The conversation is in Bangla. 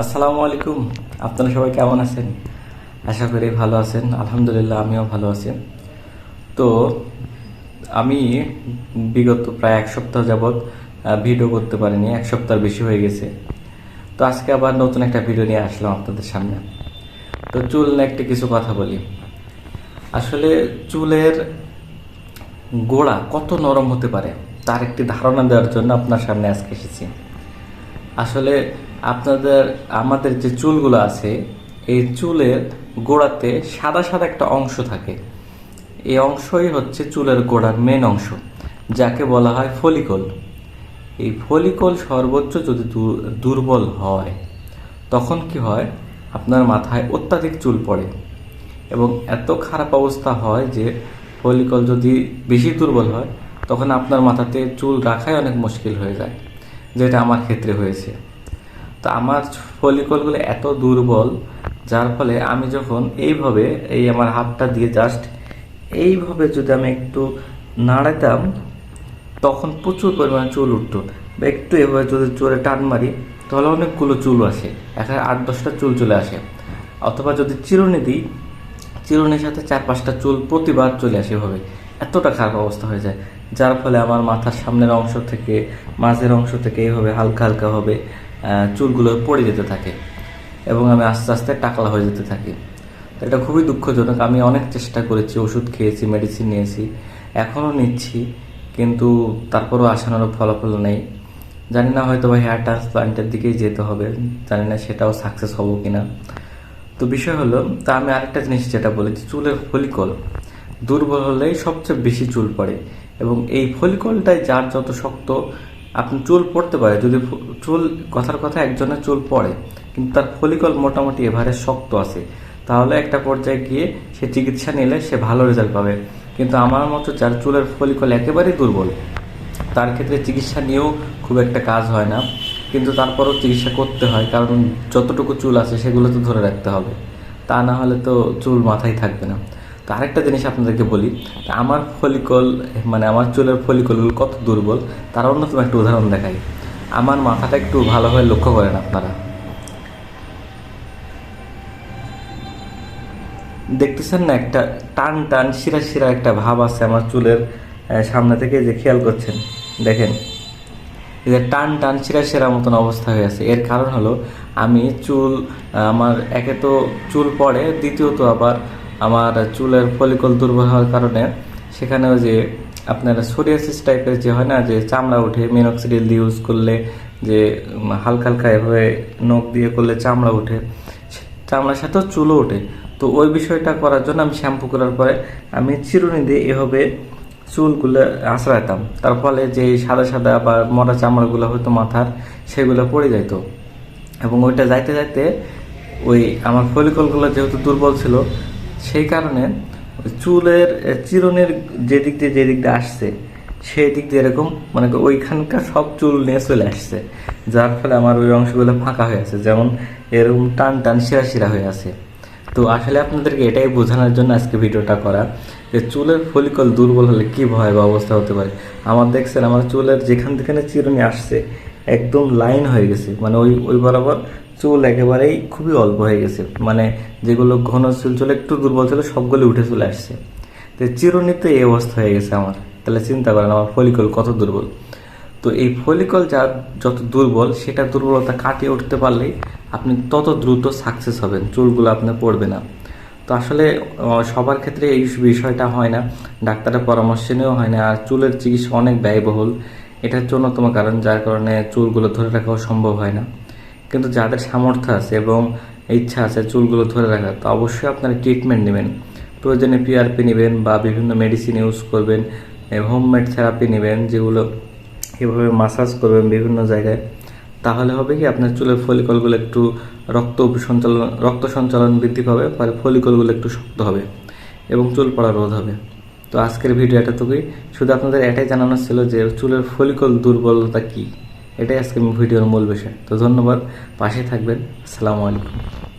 আসসালামু আলাইকুম। আপনারা সবাই কেমন আছেন? আশা করি ভালো আছেন। আলহামদুলিল্লাহ, আমিও ভালো আছি। তো, আমি বিগত প্রায় এক সপ্তাহ যাবৎ ভিডিও করতে পারিনি। এক সপ্তাহ বেশি হয়ে গেছে। তো আজকে আবার নতুন একটা ভিডিও নিয়ে আসলাম আপনাদের সামনে। তো চুল নিয়ে একটা কিছু কথা বলি। আসলে চুলের গোড়া কত নরম হতে পারে, তার একটি ধারণা দেওয়ার জন্য আপনার সামনে আজকে এসেছি। আসলে আপনাদের, আমাদের যে চুলগুলো আছে, এই চুলের গোড়াতে সাদা সাদা একটা অংশ থাকে। এই অংশই হচ্ছে চুলের গোড়ার মেন অংশ, যাকে বলা হয় ফলিকল এই ফলিকল সর্বোচ্চ যদি দুর্বল হয়, তখন কি হয়? আপনার মাথায় অত্যাধিক চুল পড়ে। এবং এত খারাপ অবস্থা হয় যে ফলিকল যদি বেশি দুর্বল হয়, তখন আপনার মাথাতে চুল রাখাই অনেক মুশকিল হয়ে যায়, যেটা আমার ক্ষেত্রে হয়েছে। তো আমার ফলিকলগুলো এত দুর্বল, যার ফলে আমি যখন এইভাবে এই আমার হাতটা দিয়ে জাস্ট এইভাবে যদি আমি একটু নাড়াতাম তখন প্রচুর পরিমাণে চুল উঠতো। বা একটু এভাবে যদি চুলে টান মারি, তাহলে অনেকগুলো চুল আসে। এখানে আট, দশটা চুল চলে আসে। অথবা যদি চিরুনি দিই, চিরুনির সাথে চার, পাঁচটা চুল প্রতিবার চলে আসে এভাবে। এতটা খারাপ অবস্থা হয়ে যায়। যার ফলে আমার মাথার সামনের অংশ থেকে, মাঝের অংশ থেকে এইভাবে হালকা হালকা হবে। চুলগুলো পড়ে যেতে থাকে এবং আমি আস্তে আস্তে টাকলা হয়ে যেতে থাকি। এটা খুবই দুঃখজনক। আমি অনেক চেষ্টা করেছি, ওষুধ খেয়েছি মেডিসিন নিয়েছি, এখনও নিচ্ছি, কিন্তু তারপরও আসানোর ফলাফল নেই। জানি না হয়তো বা হেয়ার ট্রান্সপ্লান্টের দিকেই যেতে হবে, জানি না সেটাও সাকসেস হব কি না তো বিষয় হলো, তা আমি আরেকটা জিনিস যেটা বলেছি, চুলের ফলিকল। দুর্বল হলেই সবচেয়ে বেশি চুল পড়ে এবং এই ফলিকলটাই যার যত শক্ত আপনি চুল পড়তে পারে, যদি চুল, কথার কথা একজনের চুল পড়ে, কিন্তু তার ফলিকল মোটামুটি এভারে শক্ত আছে, তাহলে একটা পর্যায়ে গিয়ে সে চিকিৎসা নিলে সে ভালো রেজাল্ট পাবে। কিন্তু আমার মতো যার চুলের ফলিকল একেবারেই দুর্বল, তার ক্ষেত্রে চিকিৎসা নিয়েও খুব একটা কাজ হয় না। কিন্তু তারপরও চিকিৎসা করতে হয়, কারণ যতটুকু চুল আছে সেগুলো তো ধরে রাখতে হবে। তা না হলে তো চুল মাথায় থাকবে না। তো আরেকটা জিনিস আপনাদেরকে বলি, আমার ফলিকল মানে আমার চুলের ফলিকলগুলো কত দুর্বল, তার অন্যতম একটা উদাহরণ দেখাই। আমার মাথাটা একটু ভালোভাবে লক্ষ্য করেন আপনারা। দেখতেছেন না একটা টান টান, শিরা শিরা একটা ভাব আছে আমার চুলের সামনে থেকে যে খেয়াল করছেন, দেখেন। যে টান টান, শিরা শিরা মতন অবস্থা হয়ে আছে। এর কারণ হলো, আমি চুল, আমার একে তো চুল পড়ে, দ্বিতীয়ত আবার আমার চুলের ফলিকল দুর্বল হওয়ার কারণে সেখানে ওই যে আপনার সোরিয়াসিস টাইপের যে হয় না, যে চামড়া ওঠে মিনক্সিডিল দিয়ে ইউজ করলে, যে হালকা হালকা এভাবে নখ দিয়ে করলে চামড়া ওঠে চামড়ার সাথেও চুলও ওঠে। তো ওই বিষয়টা করার জন্য আমি শ্যাম্পু করার পরে আমি চিরুনি দিয়ে এভাবে চুলগুলো আঁচড়াইতাম। তার ফলে যে সাদা সাদা বা মরা চামড়াগুলো হয়তো মাথার, সেগুলো পড়ে যাইতো। এবং ওইটা যাইতে যাইতে ওই আমার ফলিকলগুলো যেহেতু দুর্বল ছিল সেই কারণে চুলের চিরুনির যে দিক দিয়ে যে দিক দিয়ে আসছে, সেই দিক দিয়ে এরকম মানে ওইখানকার সব চুল নিয়ে চলে আসছে। যার ফলে আমার ওই অংশগুলো ফাঁকা হয়ে আছে, যেমন এরকম টান টান শিরা শিরা হয়ে আছে। তো আসলে আপনাদেরকে এটাই বোঝানোর জন্য আজকে ভিডিওটা করা, যে চুলের ফলিকল দুর্বল হলে কী ভয় বা অবস্থা হতে পারে। আমার দেখছেন, আমার চুলের যেখান থেকে চিরুনি আসছে, একদম লাইন হয়ে গেছে। মানে ওই ওই বরাবর চুল একেবারেই খুবই অল্প হয়ে গেছে। মানে যেগুলো ঘন চুল চুল একটু দুর্বল ছিল, সবগুলো উঠে চলে আসছে। তো চিরুনিতে এই অবস্থা হয়ে গেছে আমার। তাহলে চিন্তা করেন, আমার ফলিকল কত দুর্বল। তো এই ফলিকল যা যত দুর্বল, সেটা দুর্বলতা কাটিয়ে উঠতে পারলেই আপনি তত দ্রুত সাকসেস হবেন। চুলগুলো আপনার পড়বে না। তো আসলে সবার ক্ষেত্রে এই বিষয়টা হয় না। ডাক্তারের পরামর্শ নিয়েও হয় না। আর চুলের চিকিৎসা অনেক ব্যয়বহুল। এটার অন্যতম কারণ, যার কারণে চুলগুলো ধরে রাখাও সম্ভব হয় না। কিন্তু যাদের সামর্থ্য আছে এবং ইচ্ছা আছে চুলগুলো ধরে রাখার, তো অবশ্যই আপনারা ট্রিটমেন্ট নেবেন। প্রয়োজনে পিআরপি নেবেন বা বিভিন্ন মেডিসিন ইউজ করবেন হোমমেড থেরাপি নেবেন যেগুলো এভাবে মাসাজ করবেন বিভিন্ন জায়গায়। তাহলে হবে কি, আপনার চুলের ফলিকলগুলো একটু রক্ত সঞ্চালন রক্ত সঞ্চালন বৃদ্ধি পাবে, ফলে ফলিকলগুলো একটু শক্ত হবে এবং চুল পড়া রোধ হবে। তো আজকের ভিডিও এতটুকুই। শুধু আপনাদের এটাই জানানো ছিল যে চুলের ফলিকল দুর্বলতা কী? এটাই আজকে ভিডিওর মূল বিষয়। তো ধন্যবাদ পাশে থাকবেন। আসসালামু আলাইকুম।